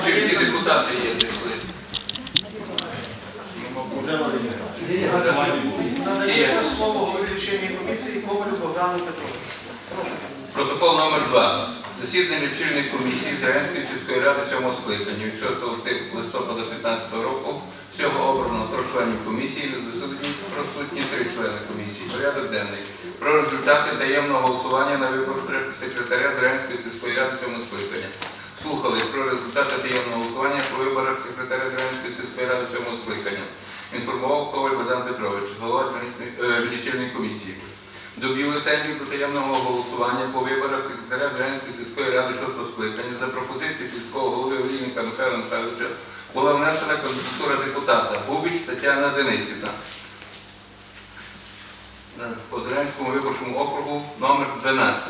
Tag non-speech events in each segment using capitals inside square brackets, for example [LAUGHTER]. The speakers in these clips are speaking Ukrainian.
Всі депутати є Богдану Петровичу. Протокол номер 2 Засідання лічильної комісії Зеленської сільської ради 7 скликання від 6 листопада 15 року. Всього обрано трьох членів комісії, на засіданні присутні три члени комісії. Порядок денний. Про результати таємного голосування на виборах секретаря Зеленської сільської ради 7 скликання. Слухали про результати таємного голосування по виборах секретаря Зеленської сільської ради 7 скликання. Інформував Коваль Богдан Петрович, голова е, лічильної комісії. До бюлетенів до таємного голосування по виборах секретаря Зеленської сільської ради 6 скликання за пропозицією сільського голови Олійника Михайла Михайловича була внесена кандидатура депутата Губіч Тетяна Денисівна Е, по Зеленському виборчому округу номер 12.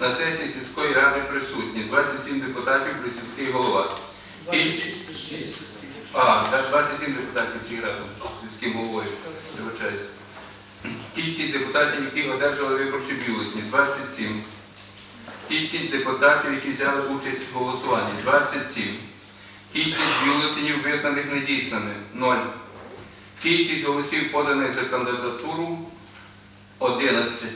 На сесії сільської ради присутні 27 депутатів плюс сільський голова. Кіль- А, 27 депутатів всіх разом з сільським головою. Кількість депутатів, які одержали виборчі бюлетні 27. Кількість депутатів, які взяли участь в голосуванні 27. Кількість бюлетенів, визнаних недійсними 0. Кількість голосів, поданих за кандидатуру 11.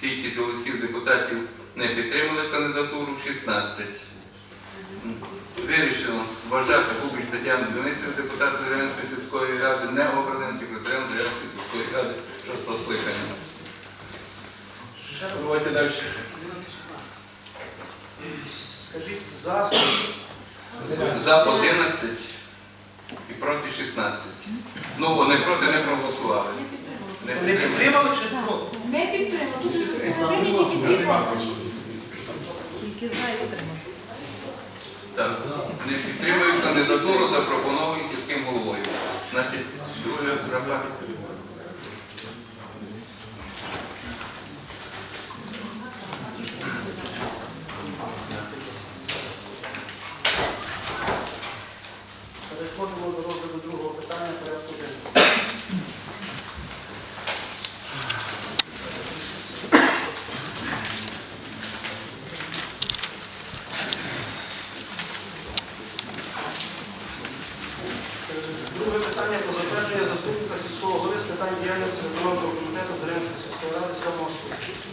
Кількість голосів депутатів не підтримали кандидатуру 16. Вирішено вважати Губич Тетяну Денисівну, депутата Зеленської сільської ради, не обраним секретарем Зеленської сільської ради шостого скликання. Давайте далі. Скажіть за? За 11 і проти 16. Ну, вони проти не проголосували. Не підтримали. підтримали чи проти? Не підтримав. Тут тільки дві папочки. Тільки за і утримався. Не підтримують кандидатуру, запропоновану сільським головою. Значить, Юлія Цраба. Переходимо до розгляду другого питання порядку денного. Друге питання про затвердження заступника сільського голови з питань діяльності виконавчого комітету Зеленської сільської ради 7 скликання.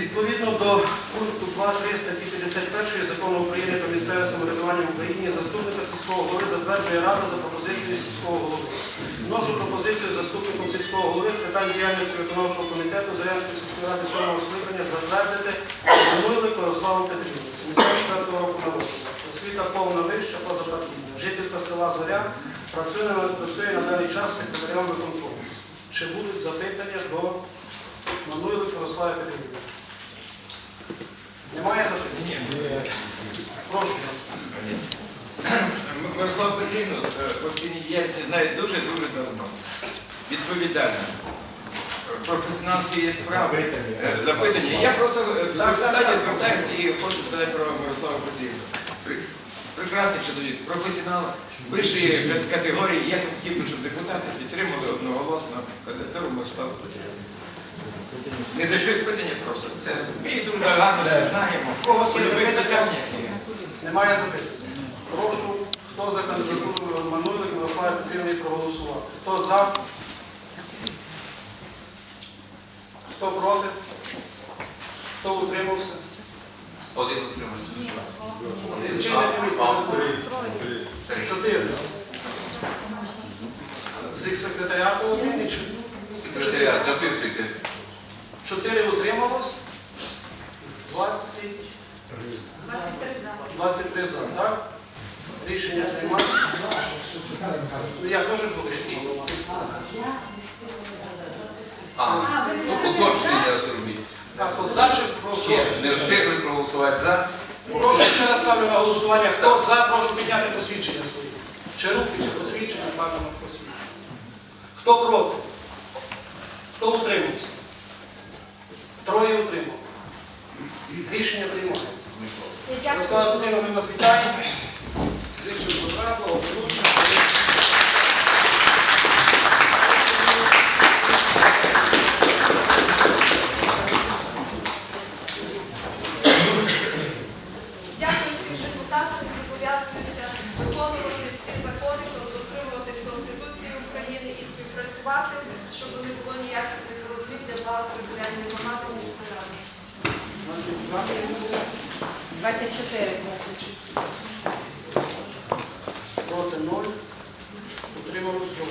Відповідно до пункту 2.3 статті 51 закону України про місцеве самоврядування в Україні заступника сільського голови затверджує Рада за пропозицією сільського голови. Вношу пропозицію заступником сільського голови з питань діяльності виконавчого комітету Зарянської сільської ради 7 скликання затвердити Мануйлик Мирославу Петрівну, 74 року народження. Освіта повна вища позапартійна. Жителька села Зоря працює на працює на даний час секретарем виконкому. Чи будуть запитання до Мануйлик Мирослави Петрівни? Немає запитань? Прошу. Мирослав Петрівну по спільній діяльності знає дуже-дуже давно. Відповідально. Професіонал цієї справи. Е, Запитання. Я просто е, до питання звертаюся і хочу сказати про Мирослава Петрівну. Прекрасний чоловік, професіонал вищої кат- категорії. Я хотів би, щоб депутати підтримали одноголосно кандидатуру Мирослава Петрівну. Не зайшли в питання просто. Це ми їх гарно всі знаємо. Когось є любих запитання? Немає запитань. Прошу, хто за кандидатуру Мануйлик Мирослави Петрівни проголосувати. Хто за? Хто проти? Хто утримався? Лічильна комісія. Три. Чотири. З секретаріату один чи? Секретаріат, записуйте. Чотири утрималось. 20, 23 за, так? Рішення приймається. Ну, Я теж був. А, ну, уточнення зробіть. Так, то за чи? Ще не встигли проголосувати за. Прошу ще раз ставлю на голосування. Хто за, прошу підняти посвідчення свої. Чи руки, чи посвідчення, бажано посвідчення. Хто проти? Хто утримався? Троє утримав. Рішення приймається. Руслана Петрівна, ми вас вітаємо. Зичу добра, благополуччя. Врахувати, щоб не було ніяких непорозумінь для блага територіальної громади сільської ради. 24. Проти 0. Утрималось 0.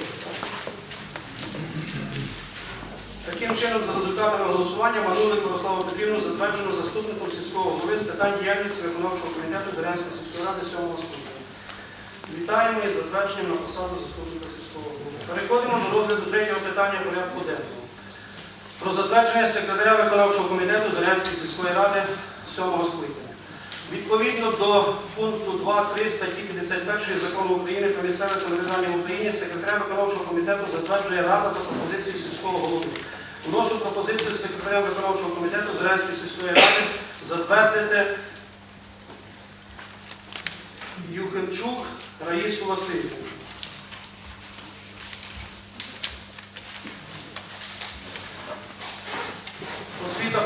Таким чином, за результатами голосування Манулик Мирославу Петрівну затверджено заступником сільського голови з питань діяльності виконавчого комітету Дарянської сільської ради 7 скликання. Вітаємо із затвердженням на посаду заступника сільського голови. Переходимо до розгляду третього питання порядку денного. Про затвердження секретаря виконавчого комітету Зорянської сільської ради 7 скликання. Відповідно до пункту 2.3 статті 51 закону України про місцеве самоврядування в Україні секретаря виконавчого комітету затверджує Рада за пропозицією сільського голови. Вношу пропозицію секретаря виконавчого комітету Зорянської сільської ради затвердити Юхимчук Раїсу Васильівну.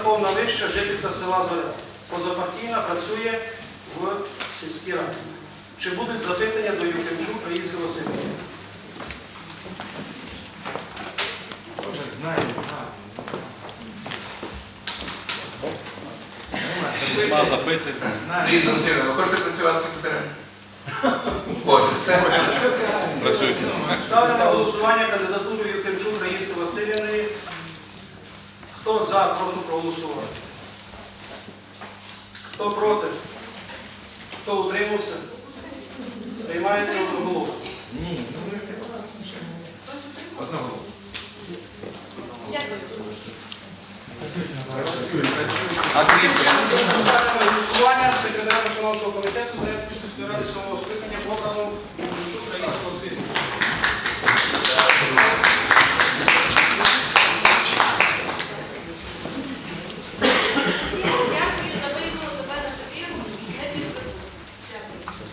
Повна вища, жителька села Зоря. Позапартійна працює в сільській раді. Чи будуть запитання до Юхимчук Раїси Васильівни? Може, знаю. Нема запитань. Ліза Васильівна, ви хочете працювати секретарем? Хочете. Працюйте. Ставлю на голосування кандидатуру Юхимчук Раїси Васильівни. Хто за, прошу проголосувати. Хто проти? Хто утримався? Приймається одноголосно. Ні, ну не треба. Одного. Дякую. А крім Ставлю на голосування секретаря виконавчого комітету Зарядської сільської ради свого скликання обрано Юхимчук Раїсу Васильівну. Всім дякую за виявлену до мене довіру. Не підведу.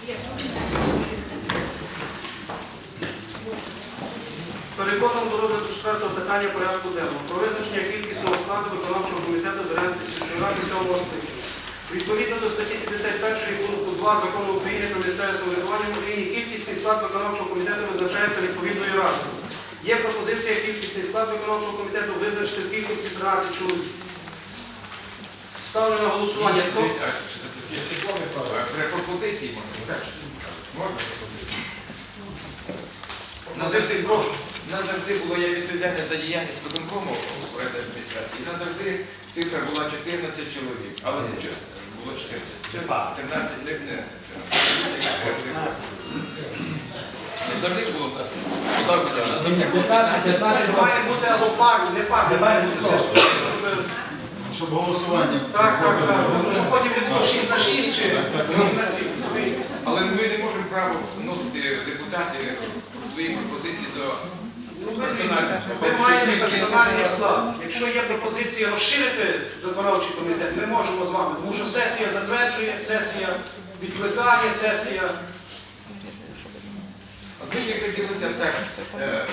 Дякую. Переходимо до розгляду четвертого питання порядку денного. Про визначення кількісного складу виконавчого комітету Зарянської сільської ради сьомого скликання. Відповідно до статті 51 пункту 2 закону України про місцеве самоврядування в Україні кількісний склад виконавчого комітету визначається відповідною радою. Є пропозиція кількісний склад виконавчого комітету визначити в кількості 13 чоловік. Ставлю на голосування. Хто? При пропозиції можна. Так, можна пропозиції? Називці, прошу. Назавжди було я відповідальний за діяльність виконкому у адміністрації. Назавжди цифра була 14 чоловік. Але нічого, було 14. Сьогодні 13 не не. Не завжди ж було нас. Слава Богу, назавжди було 15. Має бути або пар, не пар, не має бути. Щоб голосування. Так, так, так. Тому що потім не було 6 на 6 чи 7 на 7. Але ми не можемо право вносити депутати свої пропозиції до ви маєте персональний склад. Якщо є пропозиція розширити виконавчий комітет, ми можемо з вами, тому що сесія затверджує, сесія відкликає, сесія. От Мені хотілося б так, е,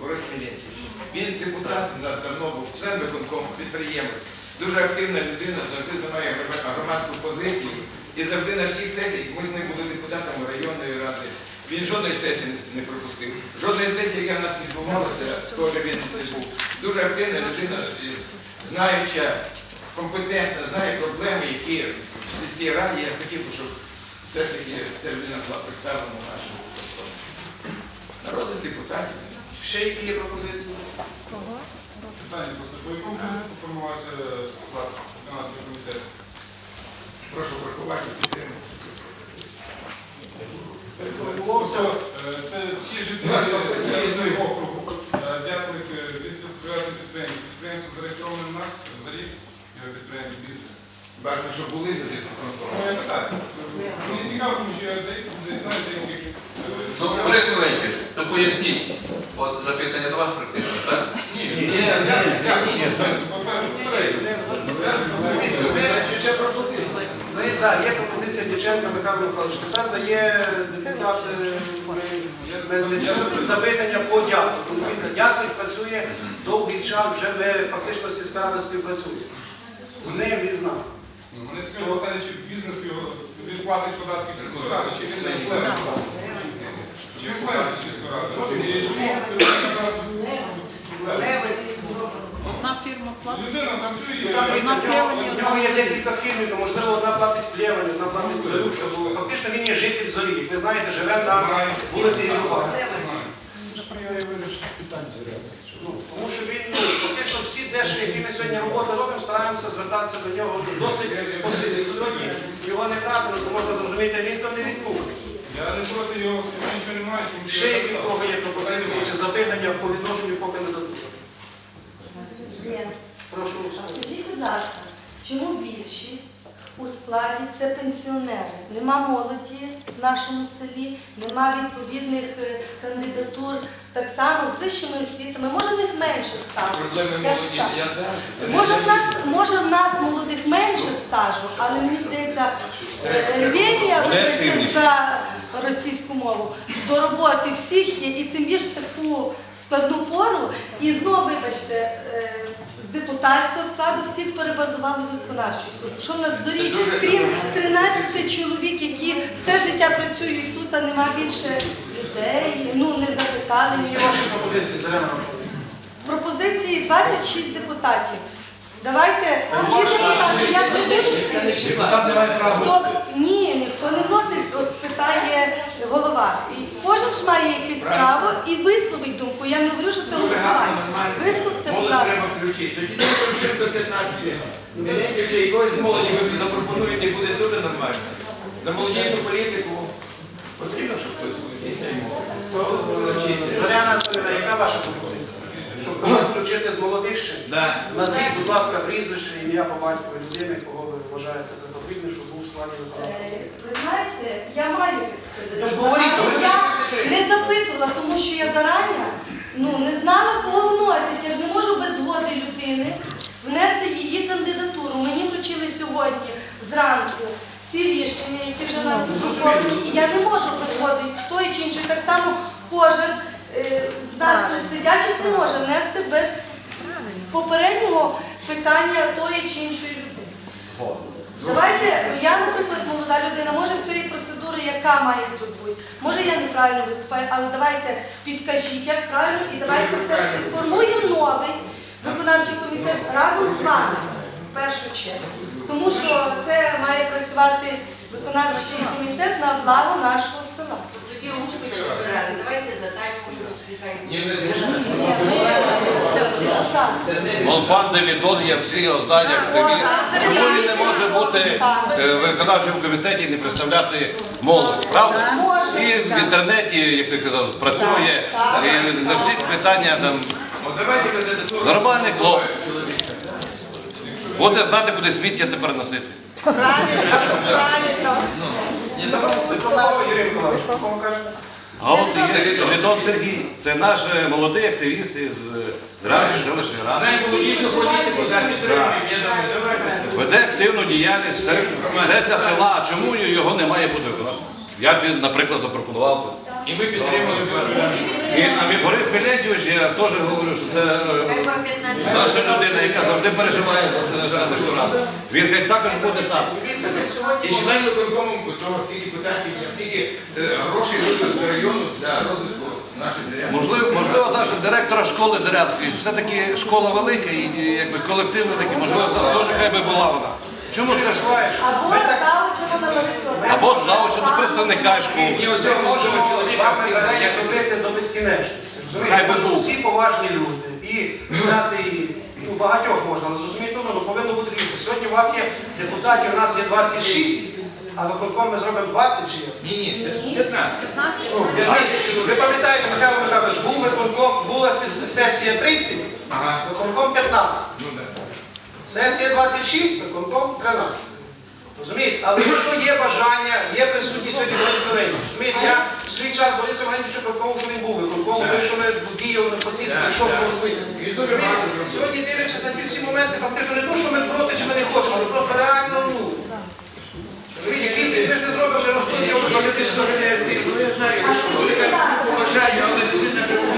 Борис Мілєнтович. Він депутат, у нас давно був член виконкому, підприємець, дуже активна людина, завжди займає громадську позицію. І завжди на всіх сесіях ми з ним були депутатами районної ради. Він жодної сесії не- пропустив. Жодної сесії, яка в нас відбувалася, теж він не був. Дуже активна людина, знаюча, компетентна, знає проблеми, які в сільській раді. Я хотів би, щоб все ж таки ця людина була представлена в нашому. Народних депутатів. Ще які є пропозиції? Кого? Питання просто по якому принципу формувався склад виконавчого комітету? Прошу врахувати підтримку. Тобто е, це всі жителі е, округу, е, дякую від приватних підприємств. Підприємство зареєстроване в нас за рік е, підприємство бізнес. Бажано, щоб були Ну, я питаю. Мені цікаво, тому що я знаю деяких. е, Ну, Борис Іванович, то поясніть. От запитання до вас практично, так? Ні, Ні, ні, ні. Ще пропозиції. Ну, і, так, є пропозиція Дяченка Михайло Михайлович. Тепер дає депутат запитання по дяку. Дивіться, дякую працює довгий час, вже ми фактично сільська рада співпрацює. З ним і з нами. Мене цікаво питання, чи бізнес його він платить податки в сільську раду, чи він не платить. членів сільської ради. Чому це Одна фірма платить. людина Там е, дивіться, в нього- є декілька фірм, то можливо одна платить плєвень, одна платить зорю, що було. Фактично він є житель зорі. Ви знаєте, живе на вулиці Європа. Ну, тому що він, ну, фактично всі деші, які ми сьогодні роботи робимо, стараємося звертатися до нього досить посильно. Сьогодні його не брати, ну, то можна зрозуміти, він то не відмовить. Я не проти його, нічого не маю, тому що Ще я які в кого є пропозиції чи запитання по відношенню по кандидатурі? Прошу. Скажіть, будь ласка, чому більшість у складі це пенсіонери? Нема молоді в нашому селі, нема відповідних е, кандидатур, так само з вищими освітами. Може, в них менше стажу. Може в нас може в нас молодих менше стажу, але мені здається, е, рвіння активніші. за російську мову до роботи всіх є, і тим більше таку складну пору. І знову, вибачте, е, депутатського складу всіх перебазували в виконавчу службу. Що в нас зорі, крім добре. 13 чоловік, які все життя працюють тут, а нема більше людей, ну не запитали нічого. Пропозиції Зоряна. Пропозиції 26 депутатів. Давайте всі депутати, я права. Добре, ні, ніхто не вносить, питає голова. Кожен ж має якесь право і висловить думку. Я не говорю, що це голосування. Висловте, будь Молодь ласка. треба включити. Тоді не включимо до 15 років. Якщо якогось молоді ви запропонуєте, буде дуже нормально. За молодійну політику потрібно, щоб хтось був. Зоряна Антонівна, яка ваша пропозиція? Щоб когось включити з молодих ще? Да. Назвіть, будь ласка, прізвище, ім'я по батькові людини, кого ви вважаєте за потрібне, щоб був виконавчого. Е, Ви знаєте, я маю ж говоріть, не запитувала, тому що я зарані ну, не знала, кого вносять. Я ж не можу без згоди людини внести її кандидатуру. Мені вручили сьогодні зранку всі рішення, які вже надруковані, і я не можу без згоди тої чи іншої. Так само кожен е, з нас тут сидячих не може внести без попереднього питання тої чи іншої людини. Давайте, я, наприклад, молода людина, може всієї процедури, яка має тут. Може я неправильно виступаю, але давайте підкажіть, як правильно, і давайте все-таки сформуємо новий виконавчий комітет разом з вами, в першу чергу. Тому що це має працювати виконавчий комітет на благо нашого села. Тоді. Давайте затачку, нехай. Вон пан Девідон є всі ознання активіст. Чому він не може бути е, в виконавчому комітеті і не представляти молодь, правда? І в інтернеті, як ти казав, працює, і на всі питання там. Нормальний хлоп. буде знати, куди сміття тепер носити. Ні, давайте. А от є Сергій, це наш е, молодий активіст із Ради селищної ради. Підтримуємо, я думаю, давайте. Веде активну діяльність, це, це для села. А чому його немає буде? Я б, наприклад, запропонував. І ми підтримали вас. І, а мій Борис Мілентьович, я теж говорю, що це е, наша людина, яка завжди переживає за се- селищну раду. Він хай також буде. Дивіться, ми сьогодні... І член виконкому того, скільки депутатів, скільки е, грошей виділили з району для розвитку нашої зарядки. Можливо, можливо, навіть директора школи Зарядської. Все-таки школа велика і і, якби колектив великий, можливо, там теж хай би була вона. Чому це ж? Або залучено на Борисова. Або залучено представника школи. Ні, Це оцього можемо чоловіка, робити до безкінечності. Хай би Розумієте, був. всі поважні люди. І взяти ну, багатьох можна, але зрозуміти, ну, ну, повинно бути різне. Сьогодні у вас є депутатів, у нас є 26, а виконком ми зробимо 20 чи як? Ні, ні, 15. Ну, 15. Ви пам'ятаєте, Михайло Михайлович, був виконком, була сесія 30, Ага. виконком 15. Ну, да. Сесія 26, виконком 13. Розумієте? Але якщо є бажання, є присутність сьогодні Борис. Розумієте, я в свій час Бориса Валерійовича прокомов, що він був виконком, той, що ми діяли по цій шостому скликанні. Він дуже багато зробив. Сьогодні дивлячись на ті всі моменти, фактично не то, що ми проти чи ми не хочемо, але просто реально ну. Розумієте, кількість ми ж не зробимо, що. Ну, я знаю, що велике поважання, але сильна комісії,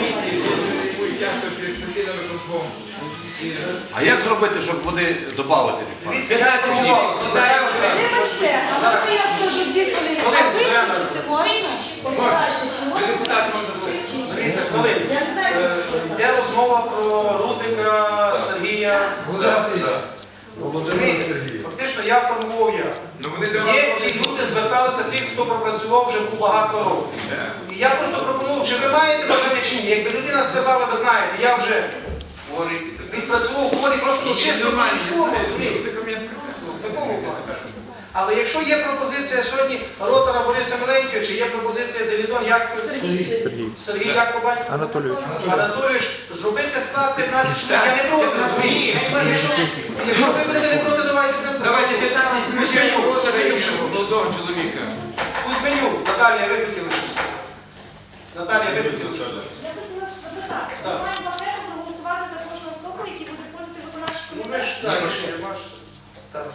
А як зробити, щоб вони додати пропонував, складаємо Вибачте, а можна я скажу дві хвилини? А виключити можна? Чи можна? Депутат може бути. Дивіться, хвилин. Я не знаю, Е, Йде розмова про Рудика Сергія. Фактично я формував я. Ну Є ті люди зверталися тих, хто пропрацював вже багато років. І я просто пропонував, чи ви маєте бажання чи ні. Якби людина сказала, ви знаєте, я вже. Відпрацював в хворі просто ну, чисто військово, такому. Але якщо є пропозиція сьогодні ротора Бориса Миленького, чи є пропозиція Делідон, як Сергій як по батьку? Анатолійович. Анатолійович, зробити склад 15 чоловік. Я не проти, розумієте? Якщо, ви будете не проти, давайте. Давайте 15 включаємо ротора іншого молодого чоловіка. Кузьменю, Наталія, ви хотіли щось? Наталія, ви хотіли щось? Я хотіла запитати, Так. ми маємо бажання проголосувати за кожну особу, які буде входити в Ну ж так.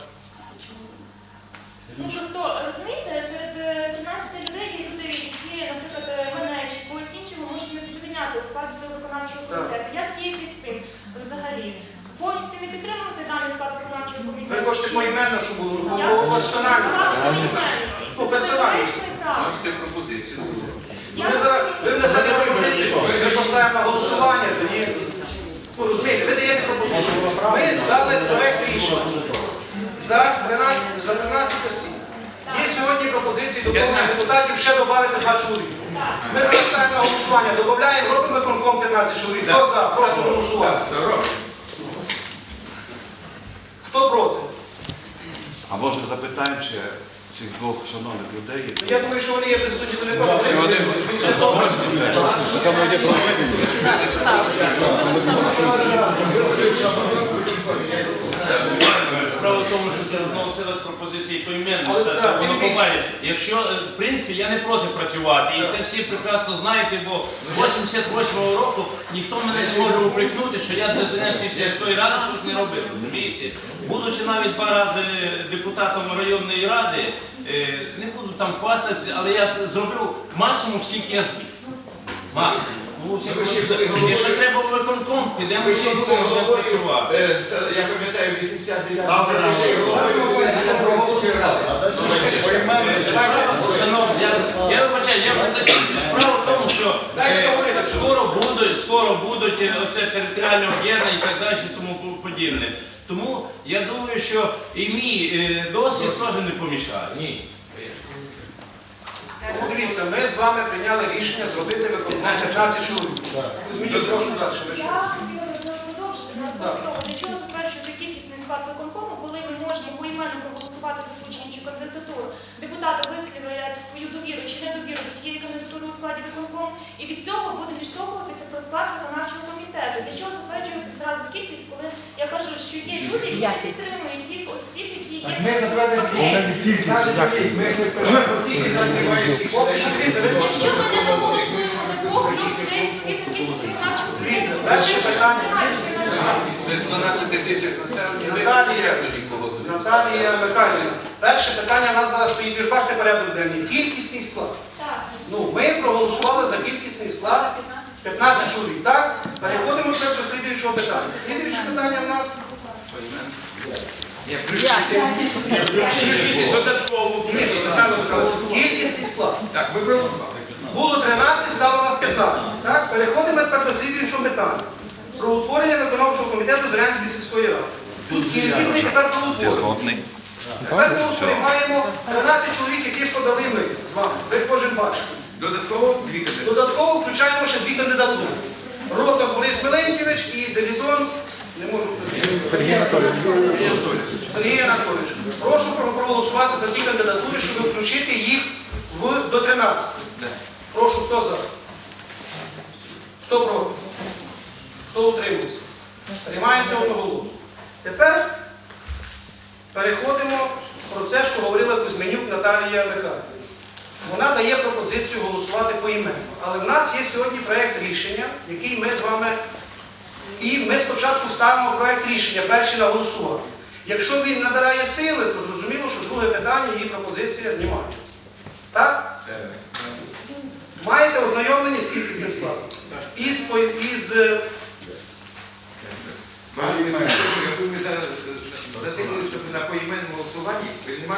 Ну просто розумієте, серед е, 13 людей є люди, які, наприклад, е, мене чи когось іншого можуть не задовільняти у складі цього виконавчого комітету. Як діяти з цим взагалі? Повністю не підтримувати даний склад виконавчого комітету? Ви хочете поіменно, щоб було персонально. Ну, персонально. Можете пропозицію. Ви внесете пропозицію, ми поставимо на голосування, тоді. Ну, розумієте, ви даєте пропозицію. Ми дали проект рішення за 13, за 13 осіб. Є сьогодні пропозиції до повних депутатів ще додати два чоловіки. Ми зараз ставимо на голосування, додаємо, робимо виконком 15 чоловік. Хто за? Прошу голосувати. Хто проти? А може запитаємо ще цих двох шановних людей? Ну, Я думаю, що вони є присутні, то не проти. Чи вони це? Там йде про ведення. Справа в тому, що це вносилась пропозиції Але та, так, воно він- побачить. Якщо, е, в принципі, я не проти працювати, і це всі прекрасно знаєте, бо з 88-го року ніхто мене не може упрекнути, що я для Зеленської сільської ради щось не робив. розумієте? Будучи навіть два рази депутатом районної ради, е, не буду там хвастатися, але я зробив максимум, скільки я зміг. Максимум. Ну, ви ще були головою. Якщо треба в виконком, підемо Ви всі ще були будемо головою, працювати. е, це, я пам'ятаю, 89 Добре, тисячі головою. не проголосували. А далі що? Поіменно чи що? Шановні, я, я вибачаю, я вже закінчив. Справа в тому, що е, скоро будуть, скоро будуть е, оце територіальне об'єднання і так далі, і тому подібне. Тому я думаю, що і мій е, досвід теж не помішає. Ні. Ну, дивіться, ми з вами прийняли рішення зробити виконком 15 [LAUGHS] чоловік. Кузьмінюк, прошу далі. ви що? Я хотіла б продовжити на Так. для чого затверджується кількісний склад виконкому, коли ми можемо поіменно проголосувати за кандидатуру. Депутати висловлюють свою довіру чи недовіру до тієї кандидатури у складі виконкому, і від цього буде відштовхуватися про склад виконавчого комітету. Для чого затверджувати зразу кількість, коли я кажу, що є люди, які підтримують тих осіб, які є. Ми затвердимо Поки що дивіться, ви Якщо ми не проголосуємо за двох людей, відповідно кількість виконавчого комітету, перше питання. Без 12 тисяч населення тоді кого туди Наталія Михайлівна, перше питання у нас зараз стоїть, ви ж бачите порядок денний. Кількісний склад. Так. Ну, ми проголосували за кількісний склад 15 чоловік, так? Переходимо тепер до слідуючого питання. Слідуюче питання в нас кількісний склад. Так, ми проголосували. Було 13, стало у нас 15. Так? Переходимо тепер до слідуючого питання. Про утворення виконавчого комітету Зорянської сільської ради. Тут кількісний тепер утворення. Тепер ми сприймаємо 13 чоловік, які подали ми з вами. Ви кожен бачите. Додатково дві кандидатури. Додатково включаємо ще дві кандидатури. Ротов Борис Миленківич і Делідон, не можу Сергій Анатолійович. Сергій Анатолійович. Прошу проголосувати за ті кандидатури, щоб включити їх в, до 13. Прошу, хто за? Хто проти? Хто утримується? Приймається одноголосно. Тепер переходимо про це, що говорила Кузьменюк Наталія Михайлівна. Вона дає пропозицію голосувати поіменно. Але в нас є сьогодні проєкт рішення, який ми з вами. І ми спочатку ставимо проєкт рішення, перший на голосування. Якщо він набирає сили, то зрозуміло, що друге питання її пропозиція знімає. Так? Маєте ознайомлені з кількісним складом? Із, по- із е, Ми зараз зациклилися на поіменному голосуванні,